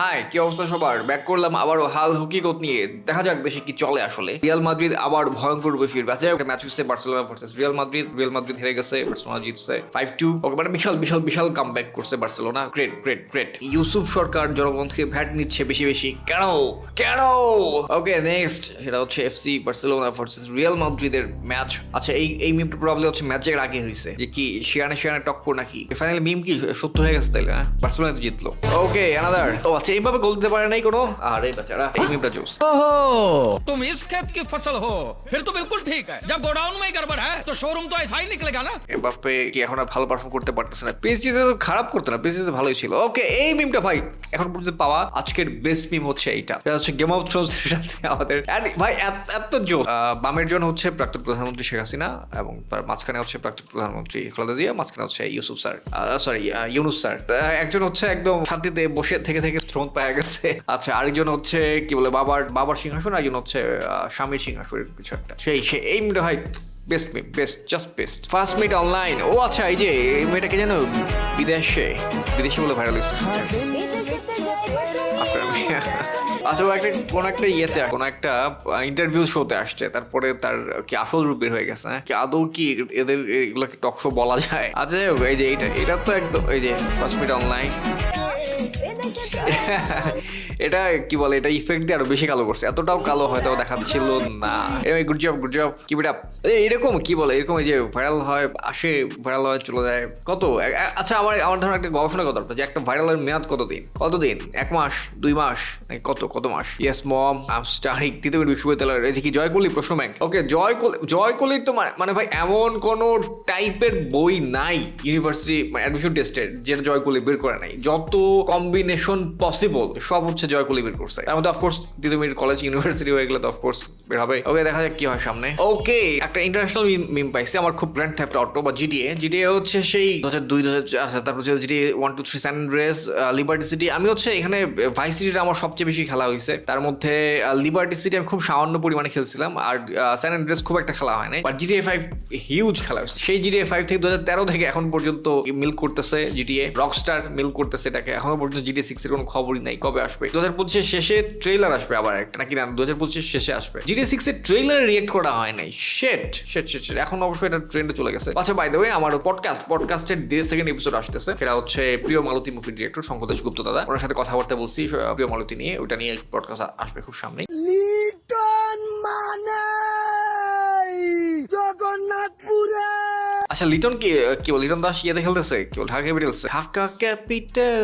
High কি অবস্থা সবার? ব্যাক করলাম আবারও হাল হকিকত নিয়ে। দেখা যাক দেশে কি চলে আসলে। রিয়াল মাদ্রিদ আবার ভয়ঙ্কর রূপে ফিরবে। আচ্ছা একটা ম্যাচ হচ্ছে Barcelona versus Real Madrid Real Madrid হেরে গেছে বার্সেলোনা জিতছে। ফাইভ টু ওকে মানে বিশাল বিশাল বিশাল কাম ব্যাক করছে Barcelona great great great Yusuf Sarkar জনগণ থেকে ভ্যাট নিচ্ছে বেশি বেশি। কেন? কেন? ওকে নেক্সট সেটা হচ্ছে এফসি বার্সেলোনা ভার্সেস রিয়াল মাদ্রিদের ম্যাচ আচ্ছা এই এই মিমটা প্রবলেম হচ্ছে ম্যাচের আগে হয়েছে যে কি, শিয়ানে শিয়ানে টক্কর নাকি? ফাইনালি মিম কি? সত্য হয়ে গেছে তাইলে হ্যাঁ? বার্সেলোনা তো জিতলো। ওকে অ্যানাদার আচ্ছা এইভাবে গোল দিতে পারে নাই কোনো আরে বেচারা এই মিমটা জোস ओहो तुम इस खेत की फसल हो फिर तो बिल्कुल ठीक है जब गोडाउन में ही गड़बड़ है तो शोरूम तो ऐसा ही निकलेगा ना এমবাপ্পে কি এখন আর ভালো পারফর্ম করতে পারতেছে না পিএসজি তো খারাপ করতে না পিএসজি তো ভালোই ছিল ওকে এই মিমটা ভাই এখন পর্যন্ত পাওয়া আজকের বেস্ট মিম হচ্ছে এইটা এটা হচ্ছে গেম অফ থ্রোনস এর সাথে আমাদের and ভাই এত- এত জো বামের জন হচ্ছে প্রাক্তন প্রধানমন্ত্রী শেখ হাসিনা এবং তার মাঝখানে হচ্ছে প্রাক্তন প্রধানমন্ত্রী খালেদা জিয়া মাঝখানে হচ্ছে Yusuf sir sorry Yunus sir একজন হচ্ছে একদম শান্তিতে বসে থেকে থেকে থ্রোন পাওয়া গেছে। আচ্ছা আরেকজন হচ্ছে, কি বলে, বাবার বাবার সিংহাসন একজন হচ্ছে স্বামীর সিংহাসন, কিছু একটা। সেই সেই, এই মিমটা ভাই best meet best just best first meet online ও আচ্ছা এই যে, এই মেয়েটাকে জানো বিদেশে বিদেশে বলে ভাইরাল হয়েছে। আচ্ছা ও একটা কোন একটা ইয়েতে, কোন একটা ইন্টারভিউ শোতে আসছে। তারপরে তার কি আসল রূপ বের হয়ে গেছে হ্যাঁ? কি আদৌ কি এদের এগুলোকে টক শো বলা যায়? আচ্ছা এই যে, এইটা এটা তো একদম এই যে ফার্স্ট মিট অনলাইন এটা কি বলে, এটা ইফেক্ট দিয়ে আরও বেশি কালো করছে। এতটাও কালো হয়তো দেখাচ্ছিল না। এরকম গুড জব গুড জব কি বেটা এরকম কি বলে, এরকম যে ভাইরাল হয়, আসে ভাইরাল হয়, চলে যায়, কত? আচ্ছা আমার আমার ধরুন একটা গবেষণা কত যে একটা ভাইরালের মেয়াদ কতদিন? কতদিন? এক মাস, দুই মাস, নাকি কত কত মাস? ইয়েস মম আম স্টারিং বিশ্ববিদ্যালয়ের, এই যে কি, জয়কলি প্রশ্ন ব্যাংক ওকে জয়কলি, জয়কলির তো মানে- মানে ভাই, এমন কোন টাইপের বই নাই ইউনিভার্সিটি অ্যাডমিশন টেস্টের যেটা জয়কলি বের করে নাই। যত কম্বিনেশন পসিবল সব হচ্ছে জয়কলি বের করছে তার মধ্যে অফকোর্স তিতুমির কলেজ ইউনিভার্সিটি হয়ে গেলে তো অফকোর্স বের হবে। ওকে, দেখা যাক কি হয় সামনে। ওকে, একটা ইন্টারন্যাশনাল মিম পাইছি, আমার খুব গ্র্যান্ড থ্যাফট অটো বা জিটিএ জিটিএ হচ্ছে সেই দু হাজার দুই দু হাজার আচ্ছা তারপর হচ্ছে GTA one two three San race Liberty City আমি হচ্ছে এখানে ভাই সিটিটা আমার সবচেয়ে বেশি খেলা হয়েছে। তার মধ্যে লিবার্টি সিটি আমি খুব সামান্য পরিমাণে খেলছিলাম, আর স্যান অ্যান্ড্রেস খুব একটা খেলা হয় নাই বাট জিটিএ ফাইভ হিউজ খেলা হয়েছে। সেই জিটিএ ফাইভ থেকে দু হাজার তেরো থেকে এখন পর্যন্ত মিল করতেছে জিটিএ রকস্টার মিল করতেছে এটাকে। এখনও পর্যন্ত জিটিএ সিক্স এর কোনো খবরই নাই কবে আসবে? দু হাজার পঁচিশের শেষে ট্রেলার আসবে আবার একটা নাকি না? দু হাজার পঁচিশের শেষে আসবে। জিটিএ সিক্স এর ট্রেলার রিয়েক্ট করা হয় নাই। শেট শেট শেট শেট এখন অবশ্যই এটা ট্রেন্ডে চলে গেছে। আচ্ছা বাই দ্য ওয়ে আমার পডকাস্ট পডকাস্টের দেড় সেকেন্ড এপিসোড আসতেছে। সেটা হচ্ছে প্রিয় মালতী মুভি ডিরেক্টর শঙ্কর গুপ্ত দাদা। ওনার সাথে কথাবার্তা বলছি প্রিয় মালতী নিয়ে। ওটা নিয়ে পডকাস্ট আসবে খুব সামনে মানে জগন্নাথপুরে। আচ্ছা লিটন কি কি বল? লিটন দাস ইয়েতে খেলতেছে? কি ঢাকা ক্যাপিটালসে। ঢাকা ক্যাপিটাল।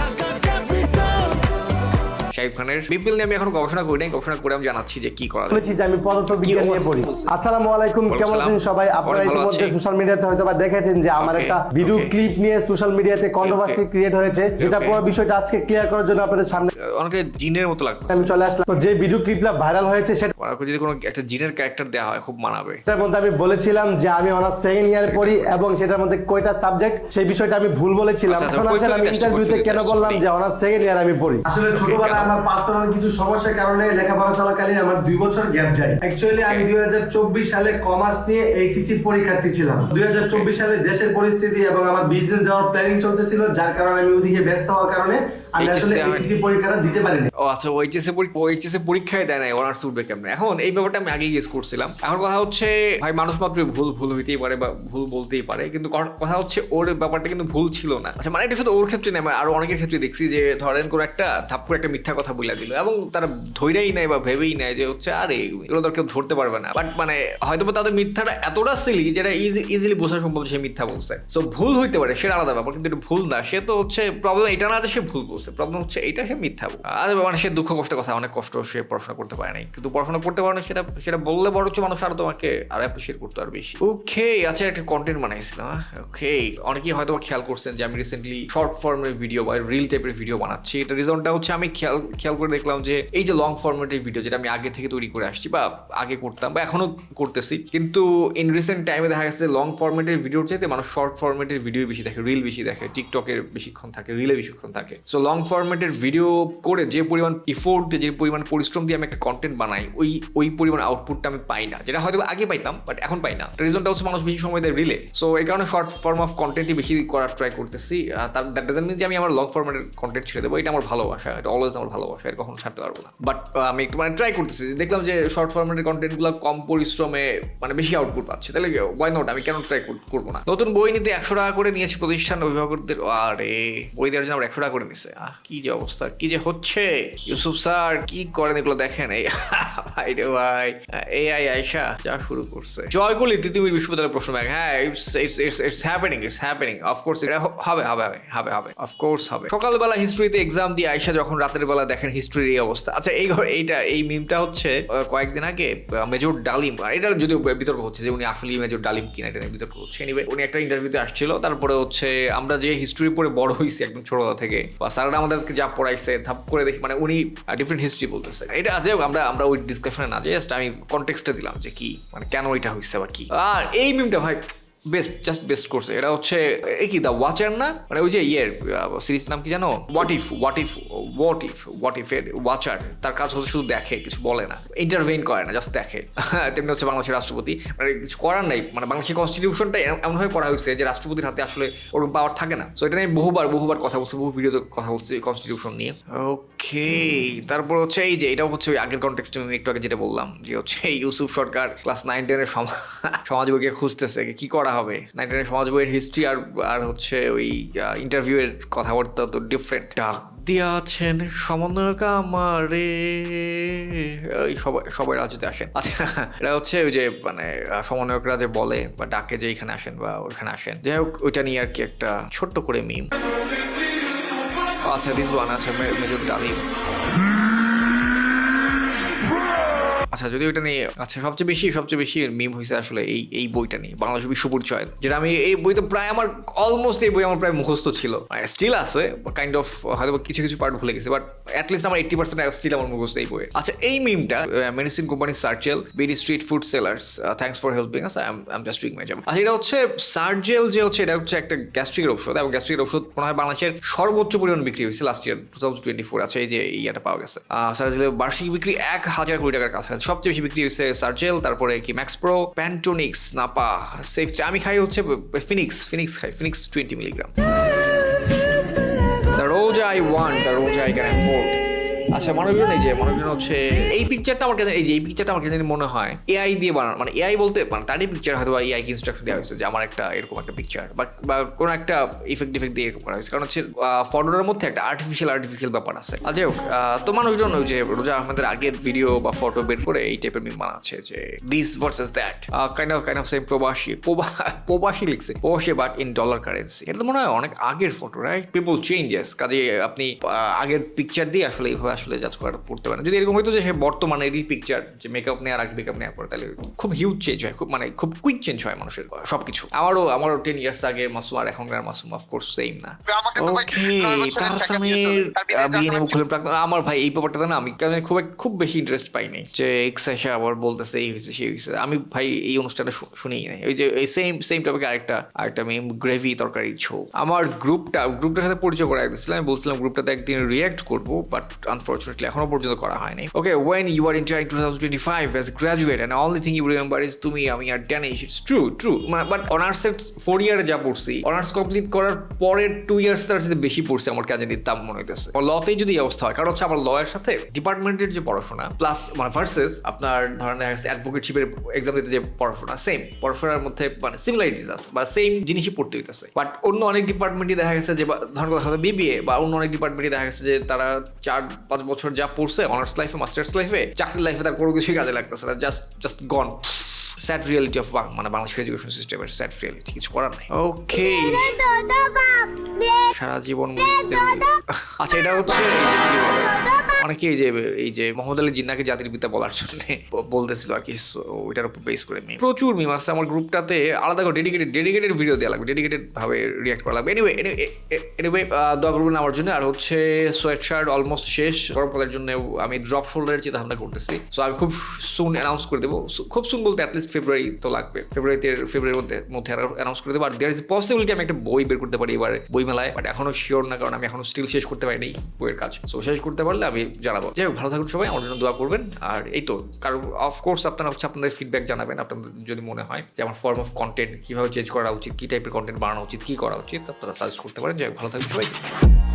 শাহিব খানের। বিপিএল নিয়ে আমি এখন গবেষণা করি নাই গবেষণা করে আমি জানাচ্ছি যে কি করা বলেছি যে আমি পদার্থ বিজ্ঞান নিয়ে পড়ি। আসসালামু আলাইকুম কেমন আছেন সবাই? আপনারা ইতিমধ্যে সোশ্যাল মিডিয়াতে হয়তো বা দেখেছেন যে আমার একটা ভিডিও ক্লিপ নিয়ে সোশ্যাল মিডিয়াতে কন্ট্রোভার্সি ক্রিয়েট হয়েছে যেটা পুরো বিষয়টা আজকে ক্লিয়ার করার জন্য আপনাদের সামনে অনেকে জিনের মতো লাগতেছে। আমি চলে আসলাম। তো যে ভিডিও ক্লিপটা ভাইরাল হয়েছে ওনাকে যদি কোনো একটা জিনের ক্যারেক্টার দেওয়া হয় খুব মানাবে। সেটার মধ্যে আমি বলেছিলাম যে আমি অনার্স সেকেন্ড ইয়ারে পড়ি এবং সেটার মধ্যে কয়টা সাবজেক্ট সেই বিষয়টা আমি ভুল বলেছিলাম। আচ্ছা, আচ্ছা, এখন আসেন আমি ইন্টারভিউতে কেন বললাম যে অনার্স সেকেন্ড ইয়ার আমি পড়ি। আসলে ছোটবেলায়? আমার পার্সোনাল কিছু সমস্যার কারণে লেখাপড়া চলাকালীন আমার দুই বছর গ্যাপ যায়। অ্যাকচুয়ালি আমি দুই সালে কমার্স নিয়ে এইচএসসি পরীক্ষার্থী ছিলাম। দুই সালে দেশের পরিস্থিতি এবং আমার বিজনেস দেওয়ার প্ল্যানিং চলতেছিল যার কারণে আমি ওদিকে ব্যস্ত হওয়ার কারণে আমি আসলে এইচএসসি পরীক্ষাটা দিতে পারিনি। ও আচ্ছা ওইচএসএ ওইচএসএ পরীক্ষায় দেয় নাই অনার্স উঠবে কেমনে? এখন এই ব্যাপারটা আমি আগেই গেস করছিলাম। এখন কথা হচ্ছে ভাই মানুষ মাত্রই ভুল ভুল হইতেই পারে বা ভুল বলতেই পারে কিন্তু কথা হচ্ছে ওর ব্যাপারটা কিন্তু ভুল ছিল না। আচ্ছা মানে এটা শুধু ওর ক্ষেত্রে আমি আরও অনেকের ক্ষেত্রে দেখছি যে ধরেন কোনো একটা থাপ করে একটা মিথ্যা কথা বলে দিল এবং তারা ধৈরেই নেয় বা ভেবেই নেয় যে হচ্ছে, আরে, এগুলো তো কেউ ধরতে পারবে না। বাট মানে হয়তো তাদের মিথ্যাটা এতটা সিলি যেটা ইজিলি বোঝা সম্ভব সে মিথ্যা বলছে। সো ভুল হইতে পারে, সেটা আলাদা ব্যাপার, কিন্তু এটা ভুল না। সে তো হচ্ছে প্রবলেম এটা না যে সে ভুল বলছে প্রবলেম হচ্ছে এইটা সে মিথ্যা। আর মানে সে দুঃখ কষ্টের কথা, অনেক কষ্ট সে পড়াশোনা করতে পারে নাই। কিন্তু পড়াশোনা করতে পারে না সেটা সেটা বললে বড় হচ্ছে মানুষ আরও তোমাকে আর অ্যাপ্রিসিয়েট করতে আর বেশি। ওকে আচ্ছা একটা কন্টেন্ট বানাইছিলাম ওকে অনেকেই হয়তো খেয়াল করছেন যে আমি রিসেন্টলি শর্ট ফর্মের ভিডিও বা রিল টাইপের ভিডিও বানাচ্ছি। এটা রিজনটা হচ্ছে আমি খেয়াল খেয়াল করে দেখলাম যে এই যে লং ফর্মেটের ভিডিও যেটা আমি আগে থেকে তৈরি করে আসছি বা আগে করতাম বা এখনও করতেছি, কিন্তু ইন রিসেন্ট টাইমে দেখা গেছে লং ফর্মেটের ভিডিওর চাইতে মানুষ শর্ট ফর্মেটের ভিডিও বেশি দেখে রিল বেশি দেখে টিকটকের বেশিক্ষণ থাকে রিলে বেশিক্ষণ থাকে। সো লং ফর্মেটের ভিডিও করে যে পরিমাণ ইফোর্ট দিয়ে, যে পরিমাণ পরিশ্রম দিয়ে আমি একটা কন্টেন্ট বানাই, ওই ওই পরিমাণ আউটপুটটা আমি পাই না। যেটা হয়তো আগে পাইতাম বাট এখন পাই না। রিজনটা হচ্ছে মানুষ বেশি সময় দেয় রিলে সো এই কারণে শর্ট ফর্ম অফ কন্টেন্টই বেশি করার ট্রাই করতেছি। তার দ্যাট ডাজেন্ট মিন যে আমি আমার লং ফর্মেটের কন্টেন্ট ছেড়ে দেবো, এটা আমার ভালোবাসা, এটা অলওয়েজ আমার ভালোবাসা কখনো ছাড়তে পারব না। বাট আমি একটু মানে ট্রাই করতেছি। দেখলাম যে শর্ট ফরম্যাটের কন্টেন্টগুলো কম পরিশ্রমে মানে বেশি আউটপুট পাচ্ছে। তাহলে ওয়াই নট আমি কেন ট্রাই করব না? নতুন বই নিতে একশো টাকা করে নিয়েছি প্রতিষ্ঠান অভিভাবকদের। আরে, বই দেওয়ার জন্য একশো টাকা করে নিচ্ছে আহ, কি যে অবস্থা, কি যে হচ্ছে? ইউসুফ স্যার, কি করেন এগুলো দেখেন? এই, ভাই রে ভাই। এই আই আয়সা যা শুরু করছে। জয়গুলি তিতুমির বিশ্ববিদ্যালয়ের প্রশ্ন ব্যাগ হ্যাঁ it's it's it's happening it's happening of course এটা হবে হবে হবে হবে হবে। অফকোর্স হবে। সকালবেলা হিস্ট্রিতে এক্সাম দিয়ে আয়সা যখন রাতের বেলা দেখেন হিস্ট্রির এই অবস্থা। আচ্ছা এই ঘর এইটা, এই মিমটা হচ্ছে কয়েকদিন আগে মেজর ডালিম, আর এটা যদিও বিতর্ক হচ্ছে যে উনি আসলে মেজর ডালিম কিনা, এটা বিতর্ক হচ্ছে। এনিওয়ে উনি একটা ইন্টারভিউতে আসছিল, তারপরে হচ্ছে আমরা যে হিস্ট্রি পড়ে বড় হয়েছি একদম ছোটবেলা থেকে, বা স্যাররা আমাদেরকে যা পড়াইছে, ধাপ করে দেখি মানে উনি ডিফারেন্ট হিস্ট্রি বলতেছে। এটা আছে আমরা আমরা ওই ডিসকাশনে না জাস্ট আমি কনটেক্সটে দিলাম যে কি মানে কেন এটা হয়েছে বা কি। আর এই মিমটা ভাই বেস্ট জাস্ট বেস্ট করছে এটা হচ্ছে, এ কি দা ওয়াচার না? মানে ওই যে ইয়ের সিরিজ নাম কি জানো? What if what if what if what if এর ওয়াচার তার কাজ হচ্ছে শুধু দেখে, কিছু বলে না। ইন্টারভেইন করে না জাস্ট দেখে। তেমনি হচ্ছে বাংলাদেশের রাষ্ট্রপতি। মানে কিছু করার নাই। মানে বাংলাদেশের কনস্টিটিউশনটা এমনভাবে করা হয়েছে যে রাষ্ট্রপতির হাতে আসলে ওর পাওয়ার থাকে না। সো এটা নিয়ে বহুবার বহুবার কথা বলছে, বহু ভিডিওতে কথা বলছে কনস্টিটিউশন নিয়ে। ওকে তারপর হচ্ছে এই যে এটা হচ্ছে ওই আগের কন্টেক্সটে আমি একটু আগে যেটা বললাম, যে হচ্ছে ইউসুফ সরকার ক্লাস নাইন টেনের সমাজ বইকে খুঁজতেছে কি করা হবে। নাইন টেনের সমাজ বইয়ের হিস্ট্রি আর আর হচ্ছে ওই ইন্টারভিউ এর কথাবার্তা তো ডিফারেন্ট ডাক দিয়া আছেন সমন্বয়ক আমারে। ওই সবাই সবাই রাজুতে আসেন আচ্ছা এটা হচ্ছে ওই যে মানে সমন্বয়করা যে বলে বা ডাকে যে এখানে আসেন বা ওইখানে আসেন। যাই হোক, ওইটা নিয়ে আর কি একটা ছোট্ট করে মিম আচ্ছা দিস ওয়ান মে- মেজর ডালিম। আচ্ছা যদি ওইটা নিয়ে আচ্ছা সবচেয়ে বেশি সবচেয়ে বেশি মিম হয়েছে আসলে এই এই বইটা নিয়ে বাংলাদেশ বিশ্ব পরিচয় যেটা আমি, এই বইতে প্রায় আমার অলমোস্ট এই বই আমার প্রায় মুখস্থ ছিল। স্টিল আছে কাইন্ড অফ হয়তো কিছু কিছু পার্ট ভুলে গেছে বাট অ্যাটলিস্ট আমার এইটি পার্সেন্ট স্টিল আমার মুখস্থ এই বইয়ে। আচ্ছা এই মিমটা medicine company Sergel BD street food sellers thanks for helping us I am just doing my job আচ্ছা এটা হচ্ছে সার্জেল যে হচ্ছে, এটা হচ্ছে একটা গ্যাস্ট্রিকের ঔষধ, এবং গ্যাস্ট্রিকের ঔষধ মনে হয় বাংলাদেশের সর্বোচ্চ পরিমাণ বিক্রি হয়েছে last year two thousand twenty four আছে এই যে ইয়েটা পাওয়া গেছে। সার্জেলের বার্ষিক বিক্রি এক হাজার কোটি টাকার কাছাকাছি সবচেয়ে বেশি বিক্রি হয়েছে সার্জেল তারপরে কি ম্যাক্স প্রো প্যান্টোনিক্স নাপা সেফ আমি খাই হচ্ছে ফিনিক্স ফিনিক্স খাই Finix twenty milligram the dose I want the dose I can afford আচ্ছা মানুষজন এই যে মানুষজন হচ্ছে, এই পিকচারটা আমার কাছে এই যে, এই পিকচারটা আমার কাছে মনে হয় এআই দিয়ে বানানো মানে এআই বলতে মানে তারই পিকচার হয়তো বা এআই ইনস্ট্রাকশন দেওয়া হয়েছে যে আমার একটা এরকম একটা পিকচার বা বা কোনো একটা ইফেক্ট ইফেক্ট দিয়ে এরকম করা হয়েছে। কারণ হচ্ছে ফটোটার মধ্যে একটা আর্টিফিশিয়াল আর্টিফিশিয়াল ব্যাপার আছে। আর যাই হোক তো মানুষজন ওই যে রোজা আহমেদের আগের ভিডিও বা ফটো বের করে এই টাইপের মিম বানাচ্ছে যে this versus that kind of kind of same প্রবাসী প্রবা- প্রবাসী লিখছে প্রবাসী বাট ইন ডলার কারেন্সি এটা তো মনে হয় অনেক আগের ফটো রাইট পিপল চেঞ্জেস কাজে আপনি আগের পিকচার দিয়ে আসলে এইভাবে আসলে জাজ করা পড়তে পারেন যদি এরকম হতো যে সে বর্তমানেরই পিকচার যে মেকআপ নেওয়ার আগে মেকআপ নেওয়ার পরে তাহলে খুব হিউজ চেঞ্জ হয় খুব মানে খুব কুইক চেঞ্জ হয় মানুষের সবকিছু। আমারও আমারও টেন ইয়ার্স আগে মাসুম আর এখনকার মাসুম অফকোর্স সেম না। ওকে বিয়ে নিয়ে যাওয়ার প্রাক্তন আমার ভাই এই ব্যাপারটাতে না আমি কেন খুব খুব বেশি ইন্টারেস্ট পাইনি যে এক্স এসে আবার বলতেছে এই হয়েছে সেই হয়েছে আমি ভাই এই অনুষ্ঠানটা শুনিই নাই। ওই যে এই সেম সেম টপিকে আরেকটা আরেকটা মেম গ্রেভি তরকারি ছো আমার গ্রুপটা গ্রুপটার সাথে পরিচয় করা দিয়েছিলাম। আমি বলছিলাম গ্রুপটাতে একদিন রিয়াক্ট করব বাট আনফর্চুনেটলি এখনও পর্যন্ত করা হয়নি। Okay when you are entering two thousand twenty five as graduate and only thing you remember is তুমি, আমি আর Danish it's true true but অনার্সের ফোর ইয়ারে যা পড়ছি অনার্স কমপ্লিট করার পরের টু ইয়ার্স তার সাথে বেশি পড়ছে আমার কাজে তাম মনে হইতেছে। লতেই যদি অবস্থা হয়, কারণ হচ্ছে আমার লয়ের সাথে ডিপার্টমেন্টের যে পড়াশোনা প্লাস মানে ভার্সেস আপনার ধরেন অ্যাডভোকেটশিপের এক্সাম দিতে যে পড়াশোনা সেম পড়াশোনার মধ্যে মানে সিমিলারিটিস আছে, বা সেম জিনিসই পড়তে হইতেছে। বাট অন্য অনেক ডিপার্টমেন্টই দেখা গেছে যে ধরেন কথা বিবিএ বা অন্য অনেক ডিপার্টমেন্টই দেখা গেছে যে, তারা চার পাঁচ বছর যা পড়ছে অনার্স লাইফে মাস্টার্স লাইফে চাকরি লাইফে তার কোনো কিছুই কাজে লাগতেছে না just just gone sad reality of বাং মানে বাংলাদেশের এডুকেশন সিস্টেমের স্যাড রিয়েলিটি কিছু করার নাই। ওকে সারা জীবন আচ্ছা এটা হচ্ছে কি বলে? অনেকে এই যে এই যে মোহাম্মদ আলী জিন্নাকে জাতির পিতা বলার জন্য বলতেছিল আর কি ওইটার উপর বেস করে মিম প্রচুর মিম আছে আমার গ্রুপটাতে আলাদা করে ডেডিকেটেড ডেডিকেটেড ভিডিও দেওয়া লাগবে ডেডিকেটেড ভাবে রিয়াক্ট করা লাগবে। এনিওয়ে এনিওয়ে দোয়া করবেন আমার জন্য। আর হচ্ছে সোয়েট শার্ট অলমোস্ট শেষ গরমকালের জন্য আমি ড্রপ শোল্ডারের চিন্তা ভাবনা করতেছি। সো আমি খুব সুন অ্যানাউন্স করে দেবো। খুব সুন বলতে অ্যাটলিস্ট ফেব্রুয়ারি তো লাগবে। ফেব্রুয়ারিতে ফেব্রুয়ারির মধ্যে মধ্যে অ্যানাউন্স করে দেবো। আর দেয়ার ইজ পসিবিলিটি আমি একটা বই বের করতে পারি এবার বই মেলায় বাট এখনও শিওর না, কারণ আমি এখনও স্টিল শেষ করতে পারিনি বইয়ের কাজ। সো শেষ করতে পারলে আমি জানাব। যাই হোক, ভালো থাকুন সবাই, আমার জন্য দোয়া করবেন। আর এই তো, কারণ অফকোর্স আপনারা হচ্ছে আপনাদের ফিডব্যাক জানাবেন, আপনাদের যদি মনে হয় যে আমার ফর্ম অফ কন্টেন্ট কীভাবে চেঞ্জ করা উচিত, কী টাইপের কন্টেন্ট বানানো উচিত, কী করা উচিত, আপনারা সাজেস্ট করতে পারেন। যাই হোক, ভালো থাকুন সবাই।